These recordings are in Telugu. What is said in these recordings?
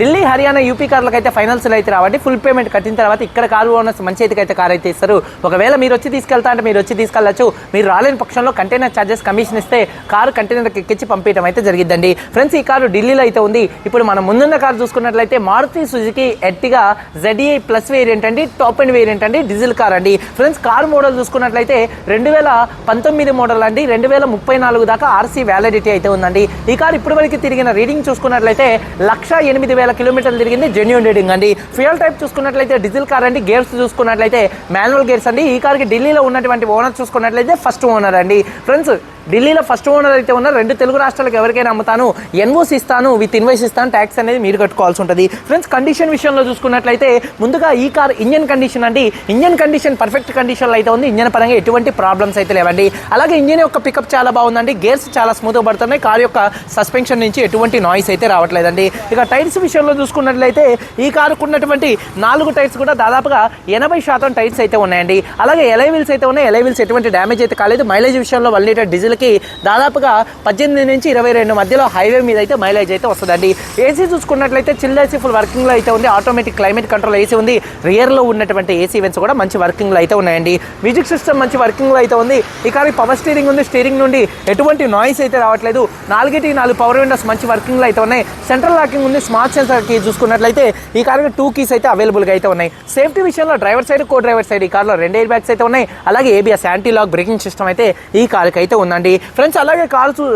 ఢిల్లీ హర్యానా యూపీ కార్లకు అయితే ఫైనాన్స్ అయితే రావండి. ఫుల్ పేమెంట్ కట్టిన తర్వాత ఇక్కడ కారు ఓనర్స్ మంచి అయితే అయితే కార్ అయితే ఇస్తారు. ఒకవేళ మీరు వచ్చి తీసుకెళ్తా అంటే మీరు వచ్చి తీసుకెళ్ళచ్చు. మీరు రాలేని పక్షంలో కంటైనర్ ఛార్జెస్ కమిషన్ ఇస్తే కారు కంటైనర్కి ఎక్కించి పంపించడం అయితే జరిగిద్దండి. ఫ్రెండ్స్ ఈ కారు ఢిల్లీలో అయితే ఉంది. ఇప్పుడు మనం ముందున్న కారు చూసుకున్నట్లయితే Maruti Suzuki Ertiga ZXI plus variant అండి టాప్ అండ్ వేరియంట్ అండి డీజిల్ కార్ అండి. ఫ్రెండ్స్ కార్ మోడల్ చూసుకున్నట్లయితే రెండు వేల పంతొమ్మిది మోడల్ అండి. రెండు వేల ముప్పై నాలుగు దాకా ఆర్సీ వ్యాలిడిటీ అయితే ఉందండి. ఈ కార్ ఇప్పటి వరకు తిరిగిన రీడింగ్ చూసుకున్నట్లయితే లక్ష ఎనిమిది వేల కిలోమీటర్లు తిరిగింది జెన్యున్ రీడింగ్ అండి. ఫ్యూయల్ టైప్ చూసుకున్నట్లయితే డీజిల్ కార్ అండి. గేర్స్ చూసుకున్నట్లయితే మాన్యువల్ గేర్స్ అండి. ఈ కార్కి ఢిల్లీలో ఉన్నటువంటి ఓనర్ చూసుకున్నట్లయితే ఫస్ట్ ఓనర్ అండి. ఫ్రెండ్స్ ఢిల్లీలో ఫస్ట్ ఓనర్ అయితే ఉన్న రెండు తెలుగు రాష్ట్రాలకు ఎవరికైనా అమ్ముతాను ఎన్ఓసి ఇస్తాను విత్ ఇన్వైస్ ఇస్తాను ట్యాక్స్ అనేది మీరు కట్టుకోవాల్సి ఉంటుంది. ఫ్రెండ్స్ కండిషన్ విషయంలో చూసుకున్నట్లయితే ముందుగా ఈ కార్ ఇంజన్ కండిషన్ అండి. ఇంజన్ కండిషన్ పర్ఫెక్ట్ కండిషన్లో అయితే ఉంది. ఇంజన్ పరంగా ఎటువంటి ప్రాబ్లమ్స్ అయితే లేవండి. అలాగే ఇంజన్ యొక్క పికప్ చాలా బాగుందండి. గేర్స్ చాలా స్మూత్గా పడుతున్నాయి. కార్ యొక్క సస్పెన్షన్ నుంచి ఎటువంటి నాయిస్ అయితే రావట్లేదండి. ఇక టైర్స్ విషయంలో చూసుకున్నట్లయితే ఈ కారుకు ఉన్నటువంటి నాలుగు టైర్స్ కూడా దాదాపుగా ఎనభై శాతం టైర్స్ అయితే ఉన్నాయండి. అలాగే ఎలైవిల్స్ అయితే ఉన్నాయి. ఎలైవిల్స్ ఎటువంటి డ్యామేజ్ అయితే కాలేదు. మైలేజ్ విషయంలో వన్ లీటర్ మనకి దాదాపుగా పద్దెనిమిది నుంచి ఇరవై రెండు మధ్యలో హైవే మీద అయితే మైలేజ్ అయితే వస్తుందండి. ఏసీ చూసుకున్నట్లయితే చిల్ ఏసీ ఫుల్ వర్కింగ్లో అయితే ఉంది. ఆటోమేటిక్ క్లైమేట్ కంట్రోల్ ఏసీ ఉంది. రియర్లో ఉన్నటువంటి ఏసీ ఈవెంట్స్ కూడా మంచి వర్కింగ్లో అయితే ఉన్నాయండి. మ్యూజిక్ సిస్టమ్ మంచి వర్కింగ్లో అయితే ఉంది. ఈ కారు పవర్ స్టీరింగ్ ఉంది. స్టీరింగ్ నుండి ఎటువంటి నాయిస్ అయితే రావట్లేదు. నాలుగిటి నాలుగు పవర్ విండోస్ మంచి వర్కింగ్లో అయితే ఉన్నాయి. సెంట్రల్ లాకింగ్ ఉంది. స్మార్ట్ సెన్సార్ కీ చూసుకున్నట్లయితే ఈ కారుకి టూ కీస్ అయితే అవైలబుల్గా అయితే ఉన్నాయి. సేఫ్టీ విషయంలో driver side co driver side ఈ కార్లో రెండు ఎయిర్ బ్యాగ్స్ అయితే ఉన్నాయి. అలాగే ABS anti lock braking system అయితే ఈ కారుకి అయితే ఉందండి. ఫ్రెండ్స్ అలాగే car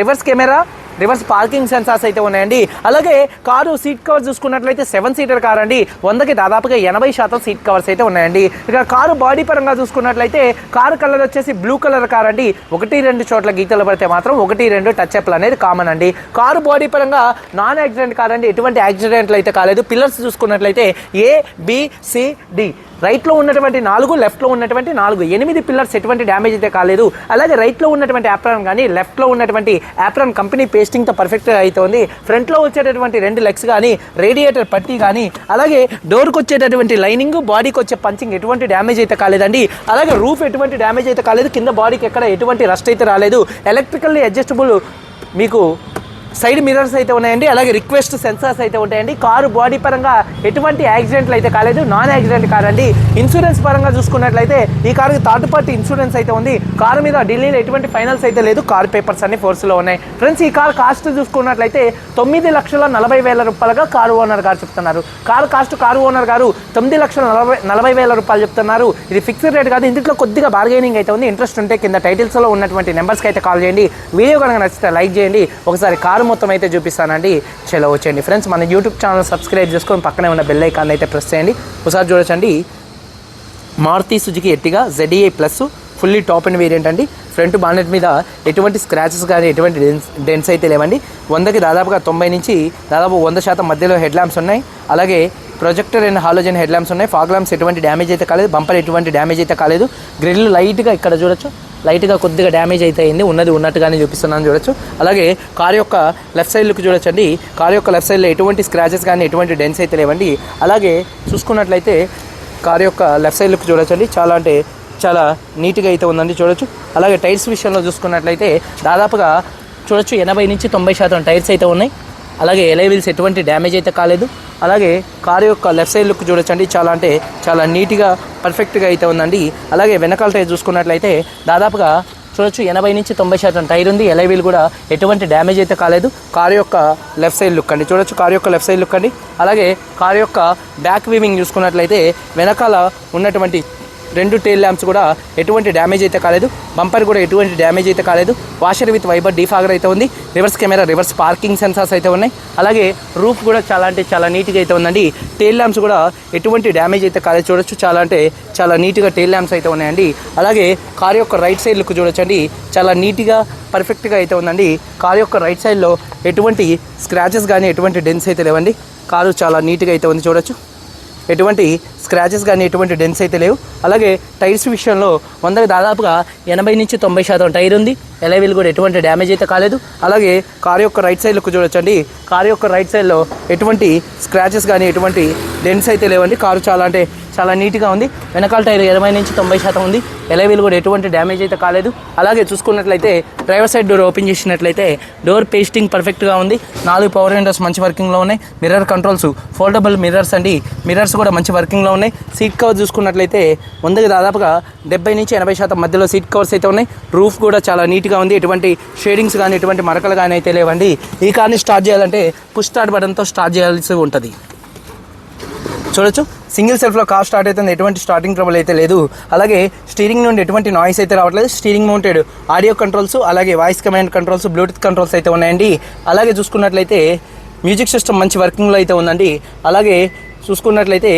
reverse camera reverse parking sensors అయితే ఉన్నాయండి. అలాగే కారు సీట్ కవర్ చూసుకున్నట్లయితే సెవెన్ సీటర్ కార్ అండి. వందకి దాదాపుగా ఎనభై శాతం సీట్ కవర్స్ అయితే ఉన్నాయండి. ఇక కారు బాడీ పరంగా చూసుకున్నట్లయితే కారు కలర్ వచ్చేసి బ్లూ కలర్ కార్ అండి. ఒకటి రెండు చోట్ల గీతలు పడితే మాత్రం ఒకటి రెండు టచ్ అప్లు అనేది కామన్ అండి. కారు బాడీ పరంగా నాన్ యాక్సిడెంట్ కార్ అండి. ఎటువంటి యాక్సిడెంట్లు అయితే కాలేదు. పిల్లర్స్ చూసుకున్నట్లయితే ఏ బి సి డి రైట్లో ఉన్నటువంటి నాలుగు లెఫ్ట్లో ఉన్నటువంటి నాలుగు. ఎనిమిది పిల్లర్స్ ఎటువంటి డ్యామేజ్ అయితే కాలేదు. అలాగే రైట్లో ఉన్నటువంటి యాప్రాన్ కానీ లెఫ్ట్లో ఉన్నటువంటి యాప్రాన్ కంపెనీ పేస్టింగ్తో పర్ఫెక్ట్గా అయితే ఉంది. ఫ్రంట్లో వచ్చేటటువంటి రెండు లెగ్స్ కానీ రేడియేటర్ పట్టీ కానీ అలాగే డోర్కి వచ్చేటటువంటి లైనింగ్ బాడీకి వచ్చే పంచింగ్ ఎటువంటి డ్యామేజ్ అయితే కాలేదండి. అలాగే రూఫ్ ఎటువంటి డ్యామేజ్ అయితే కాలేదు. కింద బాడీకి ఎక్కడ ఎటువంటి రస్ట్ అయితే రాలేదు. ఎలక్ట్రికల్లీ అడ్జస్టబుల్ మీకు సైడ్ మిర్రర్స్ అయితే ఉన్నాయండి అలాగే రిక్వెస్ట్ సెన్సార్స్ అయితే ఉంటాయండి. కారు బాడీ పరంగా ఎటువంటి యాక్సిడెంట్లు అయితే కాలేదు నాన్ యాక్సిడెంట్ కార్ అండి. ఇన్సూరెన్స్ పరంగా చూసుకున్నట్లయితే ఈ కారుకి థర్డ్ పార్టీ ఇన్సూరెన్స్ అయితే ఉంది. కారు మీద ఢిల్లీలో ఎటువంటి ఫైనల్స్ అయితే లేదు కార్ పేపర్స్ అన్ని ఫోర్స్లో ఉన్నాయి. ఫ్రెండ్స్ ఈ కార్ కాస్ట్ చూసుకున్నట్లయితే తొమ్మిది లక్షల నలభై వేల రూపాయలుగా కారు ఓనర్ గారు చెప్తున్నారు. కారు కాస్ట్ కారు ఓనర్ గారు తొమ్మిది లక్షల నలభై నలభై వేల రూపాయలు చెప్తున్నారు. ఇది ఫిక్స్డ్ రేట్ కాదు ఇందులో కొద్దిగా బార్గెనింగ్ అయితే ఉంది. ఇంట్రెస్ట్ ఉంటే కింద టైటిల్స్లో ఉన్నటువంటి నెంబర్స్కి అయితే కాల్ చేయండి. వీడియో కనుక నచ్చితే లైక్ చేయండి. ఒకసారి కారు మొత్తం అయితే చూపిస్తానండి. చలో వచ్చేయండి. ఫ్రెండ్స్ మన యూట్యూబ్ ఛానల్ సబ్స్క్రైబ్ చేసుకొని పక్కనే ఉన్న బెల్ ఐకాన్ అయితే ప్రెస్ చేయండి. ఒకసారి చూడొచ్చండి. Maruti Suzuki Ertiga ZDI plus fully top end variant అండి. ఫ్రంట్ బానెట్ మీద ఎటువంటి స్క్రాచెస్ కానీ ఎటువంటి డెన్స్ డెన్స్ అయితే లేవండి. వందకి దాదాపుగా తొంభై నుంచి దాదాపు వంద శాతం మధ్యలో హెడ్ ల్యాంప్స్ ఉన్నాయి. అలాగే projector and halogen head lamps ఉన్నాయి. ఫాగ్ ల్యాంప్స్ ఎటువంటి డ్యామేజ్ అయితే కాలేదు. బంపర్ ఎటువంటి డ్యామేజ్ అయితే కాలేదు. గ్రిల్ లైట్గా ఇక్కడ చూడొచ్చు. లైట్గా కొద్దిగా డ్యామేజ్ అయితే అయింది. ఉన్నది ఉన్నట్టుగానే చూపిస్తున్నాను చూడొచ్చు. అలాగే కార్ యొక్క లెఫ్ట్ సైడ్ లుక్ చూడొచ్చండి. కార్ యొక్క లెఫ్ట్ సైడ్లో ఎటువంటి స్క్రాచెస్ కానీ ఎటువంటి డెన్స్ అయితే లేవండి. అలాగే చూసుకున్నట్లయితే కార్ యొక్క లెఫ్ట్ సైడ్ లుక్ చూడొచ్చండి. చాలా అంటే చాలా నీట్గా అయితే ఉందండి చూడొచ్చు. అలాగే టైర్స్ విషయంలో చూసుకున్నట్లయితే దాదాపుగా చూడొచ్చు ఎనభై నుంచి తొంభై శాతం టైర్స్ అయితే ఉన్నాయి. అలాగే ఎలైవిల్స్ ఎటువంటి డ్యామేజ్ అయితే కాలేదు. అలాగే కారు యొక్క లెఫ్ట్ సైడ్ లుక్ చూడొచ్చండి. చాలా అంటే చాలా నీట్గా పర్ఫెక్ట్గా అయితే ఉందండి. అలాగే వెనకాల టైర్ చూసుకున్నట్లయితే దాదాపుగా చూడొచ్చు ఎనభై నుంచి తొంభై శాతం టైర్ ఉంది. ఎలైవీల్ కూడా ఎటువంటి డ్యామేజ్ అయితే కాలేదు. కారు యొక్క లెఫ్ట్ సైడ్ లుక్ అండి. చూడొచ్చు కారు యొక్క లెఫ్ట్ సైడ్ లుక్ అండి. అలాగే కారు యొక్క బ్యాక్ వీవింగ్ చూసుకున్నట్లయితే వెనకాల ఉన్నటువంటి రెండు టైల్ ల్యాంప్స్ కూడా ఎటువంటి డ్యామేజ్ అయితే కాలేదు. బంపర్ కూడా ఎటువంటి డ్యామేజ్ అయితే కాలేదు. వాషర్ విత్ వైబర్ డీఫాగర్ అయితే ఉంది. Reverse camera reverse parking sensors అయితే ఉన్నాయి. అలాగే రూఫ్ కూడా చాలా అంటే చాలా నీట్గా అయితే ఉందండి. టైల్ ల్యాంప్స్ కూడా ఎటువంటి డ్యామేజ్ అయితే కాలేదు. చూడొచ్చు చాలా అంటే చాలా నీట్గా టైల్ ల్యాంప్స్ అయితే ఉన్నాయండి. అలాగే కార్ యొక్క రైట్ సైడ్ లుక్ చూడొచ్చండి. చాలా నీట్గా పర్ఫెక్ట్గా అయితే ఉందండి. కార్ యొక్క రైట్ సైడ్లో ఎటువంటి స్క్రాచెస్ కానీ ఎటువంటి డెన్స్ అయితే లేవండి. కారు చాలా నీట్గా అయితే ఉంది. చూడొచ్చు. ఎటువంటి స్క్రాచెస్ కానీ ఎటువంటి డెన్స్ అయితే లేవు. అలాగే టైర్స్ విషయంలో వందకి దాదాపుగా ఎనభై నుంచి తొంభై శాతం టైర్ ఉంది. ఎలవీలు కూడా ఎటువంటి డ్యామేజ్ అయితే కాలేదు. అలాగే కారు యొక్క రైట్ సైడ్లోకి చూడొచ్చండి. కారు యొక్క రైట్ సైడ్లో ఎటువంటి స్క్రాచెస్ కానీ ఎటువంటి డెన్స్ అయితే లేవండి. కారు చాలా అంటే చాలా నీట్గా ఉంది. వెనకాల టైర్ ఇరవై నుంచి తొంభై శాతం ఉంది. ఎలవీలు కూడా ఎటువంటి డ్యామేజ్ అయితే కాలేదు. అలాగే చూసుకున్నట్లయితే డ్రైవర్ సైడ్ డోర్ ఓపెన్ చేసినట్లయితే డోర్ పేస్టింగ్ పర్ఫెక్ట్గా ఉంది. నాలుగు పవర్ విండోస్ మంచి వర్కింగ్లో ఉన్నాయి. మిర్రర్ కంట్రోల్స్ ఫోల్డబుల్ మిర్రర్స్ అండి. మిర్రర్స్ కూడా మంచి వర్కింగ్లో ఉన్నాయి. సీట్ కవర్ చూసుకున్నట్లయితే ముందుకు దాదాపుగా డెబ్బై నుంచి ఎనభై శాతం మధ్యలో సీట్ కవర్స్ అయితే ఉన్నాయి. రూఫ్ కూడా చాలా నీట్గా ఉంది. ఎటువంటి షేడింగ్స్ కానీ ఎటువంటి మరకలు కానీ అయితే లేవండి. ఈ కార్ని స్టార్ట్ చేయాలంటే పుష్ స్టార్ట్ బటన్తో స్టార్ట్ చేయాల్సి ఉంటుంది. చూడొచ్చు. సింగిల్ సెల్ఫ్లో కార్ స్టార్ట్ అవుతుంది. ఎటువంటి స్టార్టింగ్ ట్రబుల్ అయితే లేదు. అలాగే స్టీరింగ్ నుండి ఎటువంటి నాయిస్ అయితే రావట్లేదు. స్టీరింగ్ మౌంటెడ్ ఆడియో కంట్రోల్స్ అలాగే voice command controls bluetooth controls అయితే ఉన్నాయండి. అలాగే చూసుకున్నట్లయితే మ్యూజిక్ సిస్టమ్ మంచి వర్కింగ్లో అయితే ఉందండి. అలాగే చూసుకున్నట్లయితే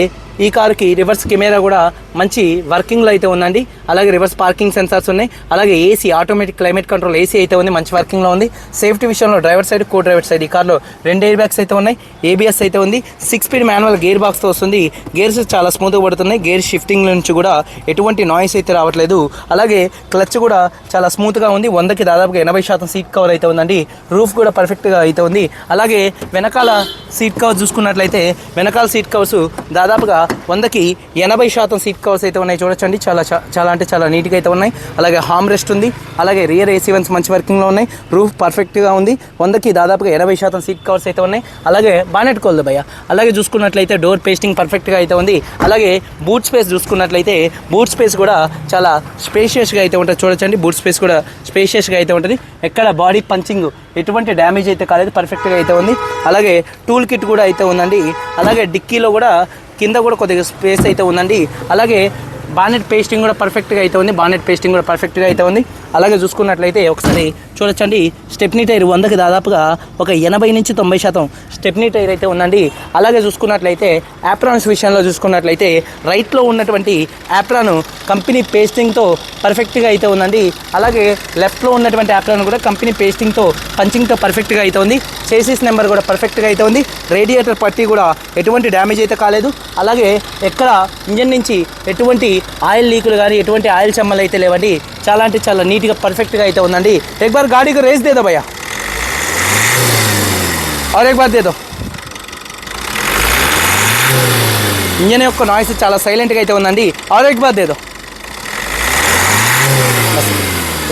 ఈ కారుకి రివర్స్ కెమెరా కూడా మంచి వర్కింగ్లో అయితే ఉందండి. అలాగే రివర్స్ పార్కింగ్ సెన్సార్స్ ఉన్నాయి. అలాగే AC automatic climate control AC అయితే ఉంది మంచి వర్కింగ్లో ఉంది. సేఫ్టీ విషయంలో driver side co driver side ఈ కార్లో రెండు ఎయిర్ బ్యాగ్స్ అయితే ఉన్నాయి. ఏబిఎస్ అయితే ఉంది. సిక్స్ స్పీడ్ మాన్యువల్ గేర్ బాక్స్తో వస్తుంది. గేర్స్ చాలా స్మూత్గా పడుతున్నాయి. గేర్ షిఫ్టింగ్ నుంచి కూడా ఎటువంటి నాయిస్ అయితే రావట్లేదు. అలాగే క్లచ్ కూడా చాలా స్మూత్గా ఉంది. వందకి దాదాపుగా ఎనభై శాతం సీట్ కవర్ అయితే ఉందండి. రూఫ్ కూడా పర్ఫెక్ట్గా అయితే ఉంది. అలాగే వెనకాల సీట్ కవర్ చూసుకున్నట్లయితే వెనకాల సీట్ కవర్స్ దాదాపుగా వందకి ఎనభై శాతం సీట్ కవర్స్ అయితే ఉన్నాయి చూడొచ్చండి. చాలా చాలా అంటే చాలా నీట్గా అయితే ఉన్నాయి. అలాగే హామ్ రెస్ట్ ఉంది. అలాగే రియర్ ఏసీ వన్స్ మంచి వర్కింగ్లో ఉన్నాయి. రూఫ్ పర్ఫెక్ట్గా ఉంది. వందకి దాదాపుగా ఎనభై శాతం సీట్ కవర్స్ అయితే ఉన్నాయి. అలాగే బానెట్ కోల్దు భయ్య. అలాగే చూసుకున్నట్లయితే డోర్ పేస్టింగ్ పర్ఫెక్ట్గా అయితే ఉంది. అలాగే బూట్ స్పేస్ చూసుకున్నట్లయితే బూట్ స్పేస్ కూడా చాలా స్పేషియస్గా అయితే ఉంటుంది. చూడొచ్చండి. బూట్ స్పేస్ కూడా స్పేషియస్గా అయితే ఉంటుంది. ఎక్కడ బాడీ పంచింగ్ ఎటువంటి డ్యామేజ్ అయితే కాలేదు పర్ఫెక్ట్గా అయితే ఉంది. అలాగే టూల్ కిట్ కూడా అయితే ఉందండి. అలాగే డిక్కీలో కూడా కింద కూడా కొద్దిగా స్పేస్ అయితే ఉందండి. అలాగే బానెట్ పేస్టింగ్ కూడా పర్ఫెక్ట్గా అయితే ఉంది. బానెట్ పేస్టింగ్ కూడా పర్ఫెక్ట్గా అయితే ఉంది. అలాగే చూసుకున్నట్లయితే ఒకసారి చూడొచ్చండి. స్టెప్నీ టైర్ వందకి దాదాపుగా ఒక ఎనభై నుంచి తొంభై శాతం స్టెప్నీ టైర్ అయితే ఉందండి. అలాగే చూసుకున్నట్లయితే యాప్రాన్స్ విషయంలో చూసుకున్నట్లయితే రైట్లో ఉన్నటువంటి యాప్రాన్ కంపెనీ పేస్టింగ్తో పర్ఫెక్ట్గా అయితే ఉందండి. అలాగే లెఫ్ట్లో ఉన్నటువంటి యాప్రాన్ కూడా కంపెనీ పేస్టింగ్తో పంచింగ్తో పర్ఫెక్ట్గా అయితే ఉంది. చేసిస్ నెంబర్ కూడా పర్ఫెక్ట్గా అయితే ఉంది. రేడియేటర్ పట్టి కూడా ఎటువంటి డ్యామేజ్ అయితే కాలేదు. అలాగే ఎక్కడ ఇంజన్ నుంచి ఎటువంటి ఆయిల్ లీకులు కానీ ఎటువంటి ఆయిల్ చెమ్మలు అయితే లేవండి చాలా అంటే చాలా నీట్గా పర్ఫెక్ట్గా అయితే ఉందండి एक बार गाड़ी को रेस दे दो भैया और एक बार दे दो ఇంజన్ యొక్క నాయిస్ చాలా సైలెంట్గా అయితే ఉందండి और एक बार दे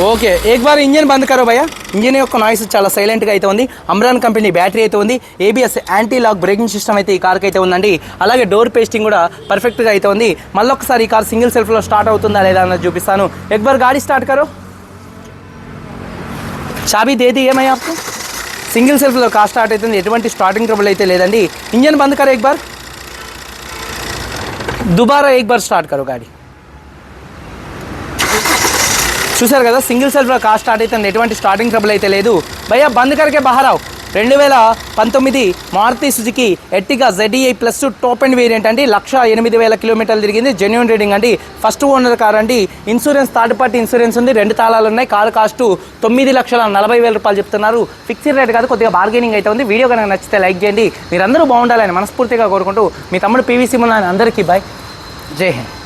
ఓకే ఏక్ బార్ ఇంజన్ బంద్ కరో భయ్యా. ఇంజన్ యొక్క నాయిస్ చాలా సైలెంట్గా అయితే ఉంది. అమ్రాన్ కంపెనీ బ్యాటరీ అయితే ఉంది. ABS anti lock braking system అయితే ఈ కార్కి అయితే ఉందండి. అలాగే డోర్ పేస్టింగ్ కూడా పర్ఫెక్ట్గా అయితే ఉంది. మళ్ళొకసారి ఈ కార్ సింగిల్ సెల్ఫ్లో స్టార్ట్ అవుతుందా లేదా అన్నది చూపిస్తాను. ఏక్ బార్ గాడి స్టార్ట్ కరో. చాబీ దేది ఏమయ్యా సింగిల్ సెల్ఫ్లో కార్ స్టార్ట్ అవుతుంది. ఎటువంటి స్టార్టింగ్ ట్రబుల్ అయితే లేదండి. ఇంజన్ బంద్ కరో ఎక్ బార్. దుబారా ఏక్ బార్ స్టార్ట్ కరో గాడి. చూసారు కదా సింగిల్ సెల్ఫ్లో కార్ స్టార్ట్ అవుతుంది. ఎటువంటి స్టార్టింగ్ ట్రబుల్ అయితే లేదు. భయ్యా బంద్ కరికే బహారావు. రెండు వేల పంతొమ్మిది Maruti Suzuki Ertiga ZXI plus top end variant అండి. లక్ష ఎనిమిది వేల కిలోమీటర్లు తిరిగింది. జెన్యున్ రీడింగ్ అండి. ఫస్ట్ ఓనర్ కార్ అండి. ఇన్సూరెన్స్ థర్డ్ పార్టీ ఇన్సూరెన్స్ ఉంది. రెండు తాళాలు ఉన్నాయి. కారు కాస్ట్ తొమ్మిది లక్షల నలభై వేల రూపాయలు చెప్తున్నారు. ఫిక్స్డ్ రేట్ కాదు కొద్దిగా బార్గెనింగ్ అయితే ఉంది. వీడియో కనుక నచ్చితే లైక్ చేయండి. మీరందరూ బాగుండాలని మనస్ఫూర్తిగా కోరుకుంటూ మీ తమ్ముడు పీవీసీ ఉన్న అందరికీ బాయ్ జై హింద్.